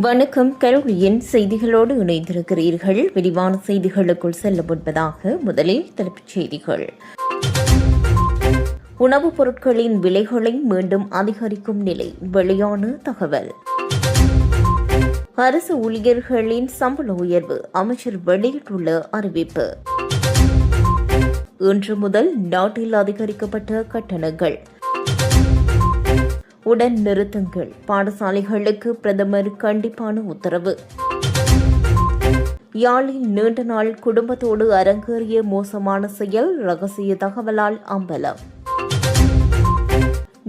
வணக்கம். கரோலியின் செய்திகளோடு இணைந்திருக்கிறீர்கள். விரிவான செய்திகளுக்குள் செல்ல முன்பதாக முதலில் தலைப்புச் செய்திகள். உணவுப் பொருட்களின் விலைகளை மீண்டும் அதிகரிக்கும் நிலை வெளியான தகவல். அரசு ஊழியர்களின் சம்பள உயர்வு அமைச்சர் வெளியிட்டுள்ள அறிவிப்பு. இன்று முதல் நாட்டில் அதிகரிக்கப்பட்ட கட்டணங்கள். உடன் நிறுத்துங்கள். பாடசாலைகளுக்கு பிரதமர் கண்டிப்பான உத்தரவு. யாழில் நீண்ட நாள் குடும்பத்தோடு அரங்கேறிய மோசமான செயல் ரகசிய தகவலால் அம்பலம்.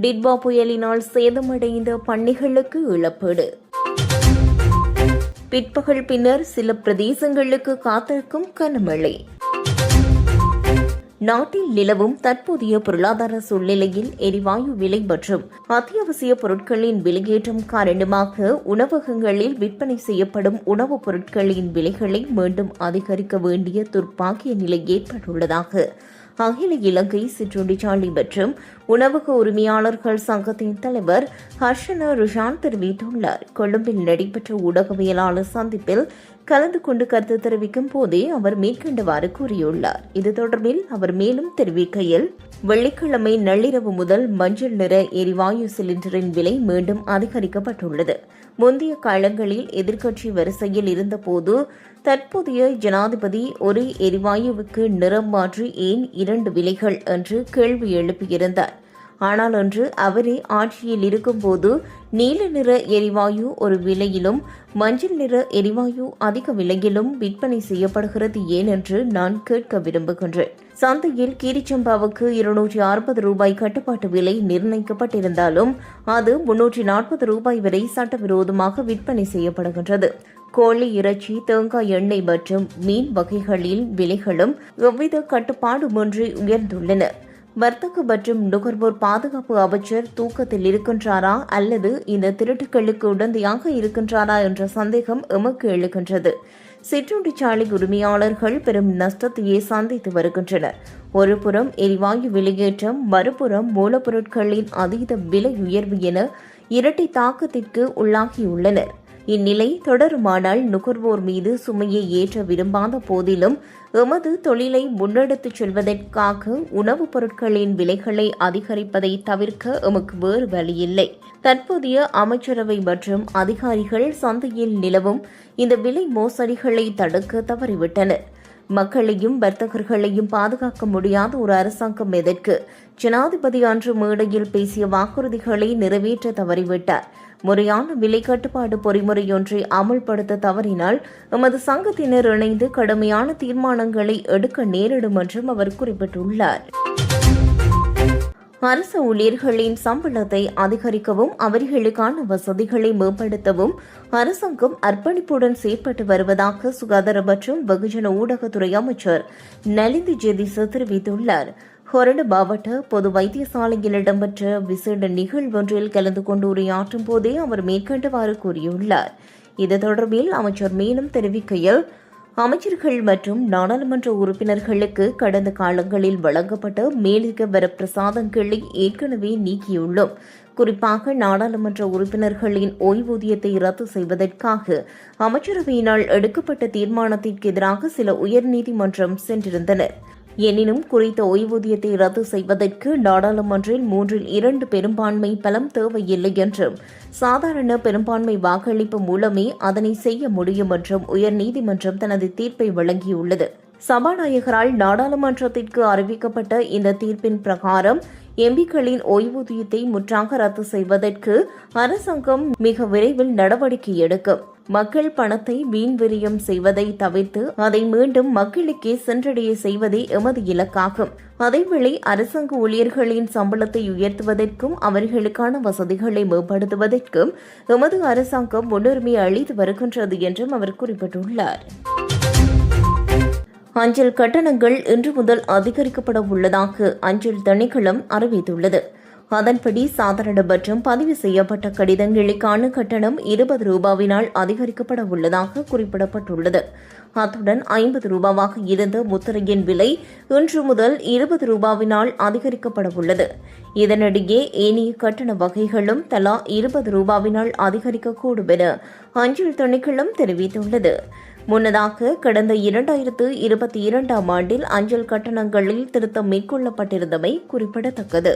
டிட்பா புயலினால் சேதமடைந்த பண்ணைகளுக்கு இழப்பீடு. பிற்பகல் பின்னர் சில பிரதேசங்களுக்கு காத்திருக்கும் கனமழை. நாட்டில் நிலவும் தற்போதைய பொருளாதார சூழ்நிலையில் எரிவாயு விலை மற்றும் அத்தியாவசிய பொருட்களின் விலையேற்றம் காரணமாக உணவகங்களில் விற்பனை செய்யப்படும் உணவுப் பொருட்களின் விலைகளை மீண்டும் அதிகரிக்க வேண்டிய துர்ப்பாக்கிய நிலை ஏற்பட்டுள்ளதாக அகில இலங்கை சிற்றுண்டிச்சாலை மற்றும் உணவக உரிமையாளர்கள் சங்கத்தின் தலைவர் ஹர்ஷன ருஷான் தெரிவித்துள்ளார். கொழும்பில் நடைபெற்ற ஊடகவியலாளர் சந்திப்பில் கலந்து கொண்டு கருத்து தெரிவிக்கும் போதே அவர் மேற்கண்டவாறு கூறியுள்ளார். இது தொடர்பில் அவர் மேலும் தெரிவிக்கையில் வெள்ளிக்கிழமை நள்ளிரவு முதல் மஞ்சள் நிற எரிவாயு சிலிண்டரின் விலை மீண்டும் அதிகரிக்கப்பட்டுள்ளது. முந்தைய காலங்களில் எதிர்க்கட்சி வரிசையில் இருந்தபோது தற்போதைய ஜனாதிபதி ஒரு எரிவாயுவுக்கு நிறம் மாற்றி ஏன் இரண்டு விலைகள்? என்று கேள்வி எழுப்பியிருந்தார். ஆனால் அன்று அவரே ஆட்சியில் இருக்கும்போது நீல நிற எரிவாயு ஒரு விலையிலும் மஞ்சள் நிற எரிவாயு அதிக விலையிலும் விற்பனை செய்யப்படுகிறது ஏனென்று நான் கேட்க விரும்புகின்றேன். சந்தையில் கீரிச்சம்பாவுக்கு இருநூற்றி அறுபது ரூபாய் கட்டுப்பாட்டு விலை நிர்ணயிக்கப்பட்டிருந்தாலும் அது முன்னூற்றி நாற்பது ரூபாய் வரை சட்டவிரோதமாக விற்பனை செய்யப்படுகின்றது. கோழி இறைச்சி தேங்காய் எண்ணெய் மற்றும் மீன் வகைகளின் விலைகளும் எவ்வித கட்டுப்பாடுமின்றி உயர்ந்துள்ளன. வர்த்தக மற்றும் நுகர்வோர் பாதுகாப்பு அமைச்சர் தூக்கத்தில் இருக்கின்றாரா அல்லது இந்த திருட்டுகளுக்கு உடந்தையாக இருக்கின்றாரா என்ற சந்தேகம் எமக்கு எழுகின்றது. சிற்றுண்டிச்சாலை உரிமையாளர்கள் பெரும் நஷ்டத்தையே சந்தித்து வருகின்றனர். ஒருபுறம் எரிவாயு விலையேற்றம் மறுபுறம் மூலப்பொருட்களின் அதீத விலை உயர்வு என இரட்டை தாக்கத்திற்கு உள்ளாகியுள்ளனர். இந்நிலை தொடருமானால் நுகர்வோர் மீது சுமையை ஏற்ற விரும்பாத போதிலும் எமது தொழிலை முன்னெடுத்துச் செல்வதற்காக உணவுப் பொருட்களின் விலைகளை அதிகரிப்பதை தவிர்க்க எமக்கு வேறு வழியில்லை. தற்போதைய அமைச்சரவை மற்றும் அதிகாரிகள் சந்தையில் நிலவும் இந்த விலை மோசடிகளை தடுக்க தவறிவிட்டனர். மக்களையும் வர்த்தகர்களையும் பாதுகாக்க முடியாத ஒரு அரசாங்கம் எதற்கு? ஜனாதிபதி அன்று மேடையில் பேசிய வாக்குறுதிகளை நிறைவேற்ற தவறிவிட்டார். முறையான விலை கட்டுப்பாடு பொறிமுறையொன்றை அமுல்படுத்த தவறினால் எமது சங்கத்தினர் இணைந்து கடுமையான தீர்மானங்களை எடுக்க நேரிடும் என்றும் அவர் குறிப்பிட்டுள்ளார். அரசு ஊழியர்களின் சம்பளத்தை அதிகரிக்கவும் அவர்களுக்கான வசதிகளை மேம்படுத்தவும் அரசாங்கம் அர்ப்பணிப்புடன் செயற்பட்டு வருவதாக சுகாதார மற்றும் வெகுஜன ஊடகத்துறை அமைச்சர் நலிந்து ஜெதிச தெரிவித்துள்ளார். ஹொரடு மாவட்ட பொது வைத்தியசாலையில் இடம்பெற்ற விசேட நிகழ்வொன்றில் கலந்து கொண்டு உரையாற்றும் போதே அவர் மேற்கண்டவாறு கூறியுள்ளார். இது தொடர்பில் அமைச்சர் மேலும் தெரிவிக்கையில் அமைச்சர்கள் மற்றும் நாடாளுமன்ற உறுப்பினர்களுக்கு கடந்த காலங்களில் வழங்கப்பட்ட மேலதிக வரப்பிரசாதங்களை ஏற்கனவே நீக்கியுள்ளோம். குறிப்பாக நாடாளுமன்ற உறுப்பினர்களின் ஓய்வூதியத்தை ரத்து செய்வதற்காக அமைச்சரவையினால் எடுக்கப்பட்ட தீர்மானத்திற்கு எதிராக சில உயர்நீதிமன்றம் சென்றிருந்தனர். எனினும் குறித்த ஓய்வூதியத்தை ரத்து செய்வதற்கு நாடாளுமன்றில் மூன்றில் இரண்டு பெரும்பான்மை பலம் தேவையில்லை என்றும் சாதாரண பெரும்பான்மை வாக்களிப்பு மூலமே அதனை செய்ய முடியும் என்றும் உயர்நீதிமன்றம் தனது தீர்ப்பை வழங்கியுள்ளது. சபாநாயகரால் நாடாளுமன்றத்திற்கு அறிவிக்கப்பட்ட இந்த தீர்ப்பின் பிரகாரம் எம்பிக்களின் ஓய்வூதியத்தை முற்றாக ரத்து செய்வதற்கு அரசாங்கம் மிக விரைவில் நடவடிக்கை எடுக்கும். மக்கள் பணத்தை வீண் விரியம் செய்வதை தவிர்த்து அதை மீண்டும் மக்களுக்கே சென்றடைய செய்வதே எமது இலக்காகும். அதேவேளை அரசாங்க ஊழியர்களின் சம்பளத்தை உயர்த்துவதற்கும் அவர்களுக்கான வசதிகளை மேம்படுத்துவதற்கும் எமது அரசாங்கம் முன்னுரிமை அளித்து வருகின்றது என்றும் அவர் குறிப்பிட்டுள்ளார். அஞ்சல் கட்டணங்கள் இன்று முதல் அதிகரிக்கப்பட உள்ளதாக அஞ்சல் திணைக்களம் அறிவித்துள்ளது. அதன்படி சாதாரண மற்றும் பதிவு செய்யப்பட்ட கடிதங்களுக்கான கட்டணம் இருபது ரூபாவினால் அதிகரிக்கப்பட உள்ளதாக குறிப்பிடப்பட்டுள்ளது. அத்துடன் ஐம்பது ரூபாவாக இருந்த முத்திரையின் விலை இன்று முதல் இருபது ரூபாவினால் அதிகரிக்கப்பட உள்ளது. இதனிடையே ஏனைய கட்டண வகைகளும் தலா இருபது ரூபாவினால் அதிகரிக்கக்கூடும் என அஞ்சல் திணைக்களம் தெரிவித்துள்ளது. முன்னதாக கடந்த இரண்டாயிரத்து இருபத்தி இரண்டாம் ஆண்டில் அஞ்சல் கட்டணங்களில் திருத்தம் மேற்கொள்ளப்பட்டிருந்தமை குறிப்பிடத்தக்கது.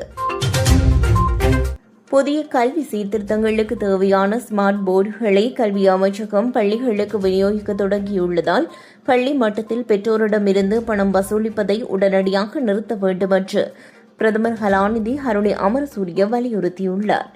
புதிய கல்வி சீர்திருத்தங்களுக்கு தேவையான ஸ்மார்ட் போர்டுகளை கல்வி அமைச்சகம் பள்ளிகளுக்கு விநியோகிக்க தொடங்கியுள்ளதால் பள்ளி மட்டத்தில் பெற்றோரிடமிருந்து பணம் வசூலிப்பதை உடனடியாக நிறுத்த வேண்டும் என்று பிரதமர் கலாநிதி அருணி அமரசூரிய வலியுறுத்தியுள்ளார்.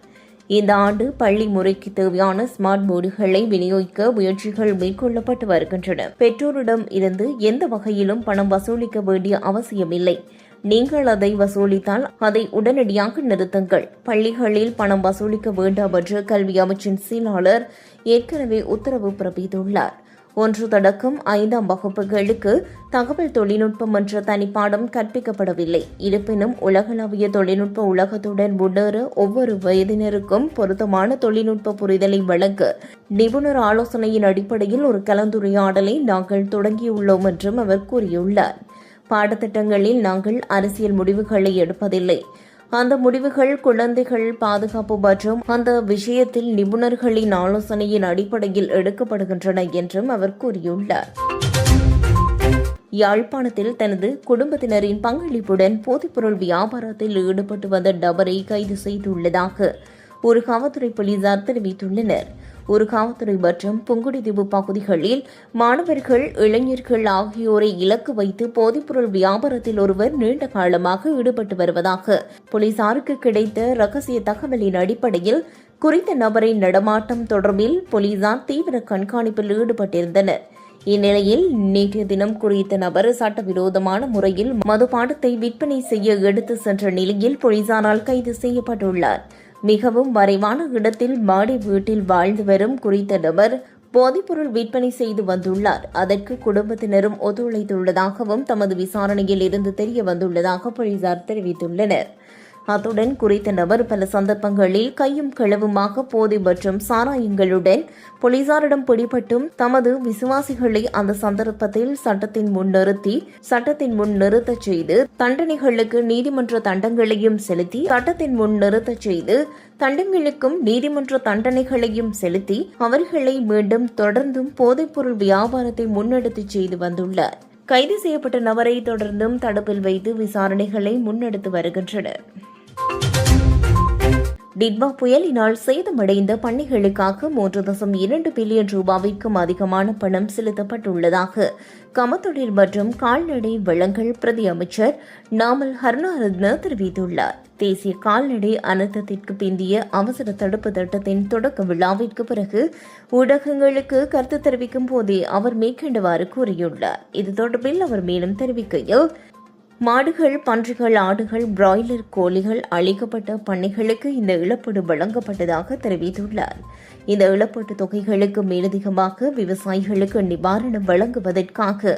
இந்த ஆண்டு பள்ளி முறைக்கு தேவையான ஸ்மார்ட் போர்டுகளை விநியோகிக்க முயற்சிகள் மேற்கொள்ளப்பட்டு வருகின்றன. பெற்றோரிடம் இருந்து எந்த வகையிலும் பணம் வசூலிக்க வேண்டிய அவசியமில்லை. நீங்கள் அதை வசூலித்தால் அதை உடனடியாக நிறுத்துங்கள். பள்ளிகளில் பணம் வசூலிக்க வேண்டாம் என்று கல்வி அமைச்சின் செயலாளர் ஏற்கனவே உத்தரவு பிறப்பித்துள்ளார். ஒன்று தொடக்கம் ஐந்தாம் வகுப்புகளுக்கு தகவல் தொழில்நுட்பம் என்ற தனிப்பாடம் கற்பிக்கப்படவில்லை. இருப்பினும் உலகளாவிய தொழில்நுட்ப உலகத்துடன் முன்னேற ஒவ்வொரு வயதினருக்கும் பொருத்தமான தொழில்நுட்ப புரிதலை வழங்க நிபுணர் ஆலோசனையின் அடிப்படையில் ஒரு கலந்துரையாடலை நாங்கள் தொடங்கியுள்ளோம் என்றும் அவர் கூறியுள்ளார். பாடத்திட்டங்களில் நாங்கள் அரசியல் முடிவுகளை எடுப்பதில்லை. அந்த முடிவுகள் குழந்தைகள் பாதுகாப்பு மற்றும் அந்த விஷயத்தில் நிபுணர்களின் ஆலோசனையின் அடிப்படையில் எடுக்கப்படுகின்றன என்றும் அவர் கூறியுள்ளார். யாழ்ப்பாணத்தில் தனது குடும்பத்தினரின் பங்களிப்புடன் போதைப்பொருள் வியாபாரத்தில் ஈடுபட்டு வந்த டபரை கைது செய்துள்ளதாக ஒரு காவல்துறை போலீசார் தெரிவித்துள்ளனர். ஒரு காவல்துறை மற்றும் புங்குடிதீவு பகுதிகளில் மாணவர்கள் இளைஞர்கள் ஆகியோரை இலக்கு வைத்து போதைப்பொருள் வியாபாரத்தில் ஒருவர் நீண்ட காலமாக ஈடுபட்டு வருவதாக போலீசாருக்கு கிடைத்த ரகசிய தகவலின் அடிப்படையில் குறித்த நபரின் நடமாட்டம் தொடர்பில் போலீசார் தீவிர கண்காணிப்பில் ஈடுபட்டிருந்தனர். இந்நிலையில் நேற்றைய தினம் குறித்த நபர் சட்டவிரோதமான முறையில் மதுபானத்தை விற்பனை செய்ய எடுத்து சென்ற நிலையில் போலீசாரால் கைது செய்யப்பட்டுள்ளார். மிகவும் மறைவான இடத்தில் மாடி வீட்டில் வாழ்ந்து வரும் குறித்த நபர் போதைப்பொருள் விற்பனை செய்து வந்துள்ளார். அதற்கு குடும்பத்தினரும் ஒத்துழைத்துள்ளதாகவும் தமது விசாரணையில் இருந்து தெரிய வந்துள்ளதாக போலீசார் தெரிவித்துள்ளனர். அத்துடன் குறித்த நபர் பல சந்தர்ப்பங்களில் கையும் களவுமாக போதை மற்றும் சாராயங்களுடன் போலீசாரிடம் பிடிபட்டும் தமது விசுவாசிகளை அந்த சந்தர்ப்பத்தில் சட்டத்தின் முன் நிறுத்தி சட்டத்தின் முன் நிறுத்தச் செய்து தண்டனைகளுக்கு நீதிமன்ற தண்டங்களையும் செலுத்தி சட்டத்தின் முன் நிறுத்தச் செய்து தண்டங்களுக்கும் நீதிமன்ற தண்டனைகளையும் செலுத்தி அவர்களை மீண்டும் தொடர்ந்தும் போதைப்பொருள் வியாபாரத்தை முன்னெடுத்துச் செய்து வந்துள்ளார். கைது செய்யப்பட்ட நபரை தொடர்ந்தும் தடுப்பில் வைத்து விசாரணைகளை முன்னெடுத்து வருகின்றனர். டிட்வா புயலினால் சேதமடைந்த பண்ணைகளுக்காக மூன்று தசம் இரண்டு பில்லியன் ரூபாய்க்கும் அதிகமான பணம் செலுத்தப்பட்டுள்ளதாக கமத்தொழில் மற்றும் கால்நடை வளங்கள் பிரதி அமைச்சர் நாமல் ஹர்னாரத்ன தெரிவித்துள்ளார். தேசிய கால்நடை அனர்த்தத்திற்கு பிந்திய அவசர தடுப்பு திட்டத்தின் தொடக்க விழாவிற்கு பிறகு ஊடகங்களுக்கு கருத்து தெரிவிக்கும் போதே அவர் மேற்கண்டவாறு கூறியுள்ளார். இது தொடர்பில் அவர் மேலும் தெரிவிக்கையில் மாடுகள் பன்றிகள் ஆடுகள் பிராய்லர் கோழிகள் அழிக்கப்பட்ட பண்ணைகளுக்கு இந்த இழப்பீடு வழங்கப்பட்டதாக தெரிவித்துள்ளார். இந்த இழப்பீட்டு தொகைகளுக்கு மேலதிகமாக விவசாயிகளுக்கு நிவாரணம் வழங்குவதற்காக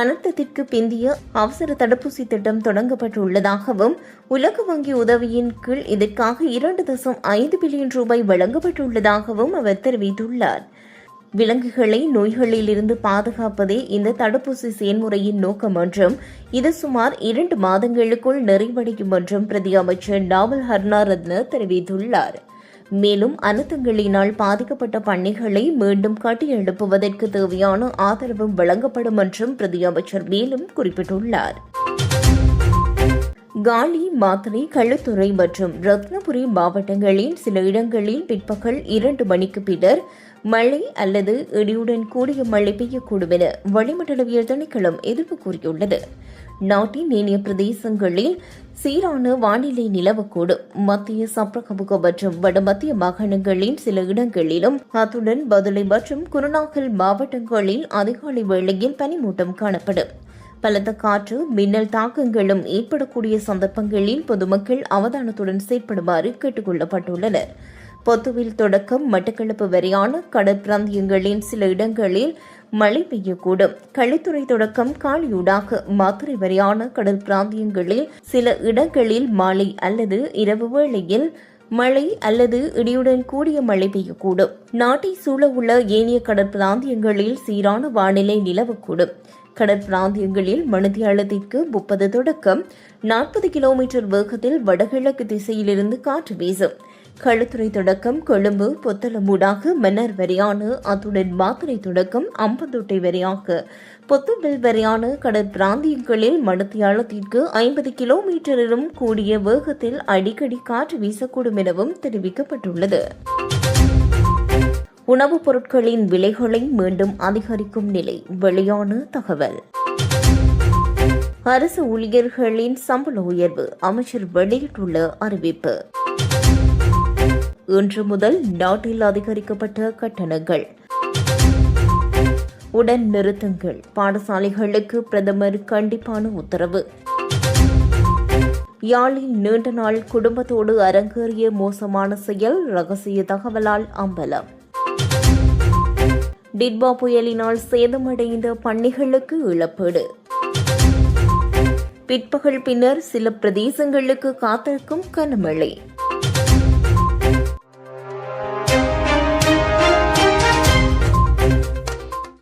அனர்த்தத்திற்கு பிந்திய அவசர தடுப்பூசி திட்டம் தொடங்கப்பட்டுள்ளதாகவும் உலக வங்கி உதவியின் கீழ் இதற்காக இரண்டு தசம் ஐந்து பில்லியன் ரூபாய் வழங்கப்பட்டுள்ளதாகவும் அவர் தெரிவித்துள்ளார். விலங்குகளை நோய்களிலிருந்து பாதுகாப்பதே இந்த தடுப்பூசி செயல்முறையின் நோக்கம் என்றும் இது சுமார் இரண்டு மாதங்களுக்குள் நிறைவடையும் என்றும் பிரதி அமைச்சர் நாவல் ஹர்னாரத்ன தெரிவித்துள்ளார். மேலும் அனர்த்தங்களினால் பாதிக்கப்பட்ட பண்ணைகளை மீண்டும் கட்டியெழுப்புவதற்கு தேவையான ஆதரவும் வழங்கப்படும் என்றும் பிரதி அமைச்சர் மேலும் குறிப்பிட்டுள்ளார். காலி மாத்தறை களுத்துறை மற்றும் ரத்னபுரி மாவட்டங்களின் சில இடங்களில் பிற்பகல் இரண்டு மணிக்கு பின்னர் மழை அல்லது இடியுடன் கூடிய மழை பெய்யக்கூடும் என வளிமண்டலவியல் திணைக்களம் எதிர்ப்பு கூறியுள்ளது. நாட்டின் ஏனைய பிரதேசங்களில் சீரான வானிலை நிலவக்கூடும். மத்திய சப்ரகமுக மற்றும் வடமத்திய மாகாணங்களின் சில இடங்களிலும் அத்துடன் பதுளை மற்றும் குருநாகல் மாவட்டங்களில் அதிகாலை வேளையில் பனிமூட்டம் காணப்படும். பலத்த காற்று மின்னல் தாக்கங்களும் ஏற்படக்கூடிய சந்தர்ப்பங்களில் பொதுமக்கள் அவதானத்துடன் செயற்படுமாறு கேட்டுக் கொள்ளப்பட்டுள்ளனர் பொத்துவில் தொடக்கம் மட்டக்களப்பு வரையான கடற்பிராந்தியங்களின் சில இடங்களில் மழை பெய்யக்கூடும். களித்துறை தொடக்கம் காலியூடாக மாத்துரை வரையான கடல் பிராந்தியங்களில் சில இடங்களில் மாலை அல்லது இரவு வேளையில் மழை அல்லது இடியுடன் கூடிய மழை பெய்யக்கூடும். நாட்டை சூழ உள்ள ஏனைய கடற்பிராந்தியங்களில் சீரான வானிலை நிலவக்கூடும். கடற்பிராந்தியங்களில் மணித்தியாலத்திற்கு முப்பது தொடக்கம் நாற்பது கிலோமீட்டர் வேகத்தில் வடகிழக்கு திசையிலிருந்து காற்று வீசும். களுத்துறை தொடக்கம் கொழும்பு பொத்தளமூடாக மன்னர் வரையான அத்துடன் மாத்துறை தொடக்கம் அம்பந்தோட்டை வரையாக. பொத்துவில் வரையான கடற்பிராந்தியங்களில் மணத்தியாலத்திற்கு ஐம்பது கிலோமீட்டரிலும் கூடிய வேகத்தில் அடிக்கடி காற்று வீசக்கூடும் எனவும் தெரிவிக்கப்பட்டுள்ளது. உணவுப் பொருட்களின் விலைகளை மீண்டும் அதிகரிக்கும் நிலை வெளியான தகவல். அரசு ஊழியர்களின் சம்பள உயர்வு அமைச்சர் வெளியிட்டுள்ள அறிவிப்பு. இன்று முதல் நாட்டில் அதிகரிக்கப்பட்ட கட்டணங்கள். உடன் நிறுத்துங்கள். பாடசாலைகளுக்கு பிரதமர் கண்டிப்பான உத்தரவு. யாழில் நீண்ட நாள் குடும்பத்தோடு அரங்கேறிய மோசமான செயல் ரகசிய தகவலால் அம்பலம். டிட்பா புயலினால் சேதமடைந்த பண்ணைகளுக்கு இழப்பீடு. பிற்பகல் பின்னர் சில பிரதேசங்களுக்கு காத்திருக்கும் கனமழை.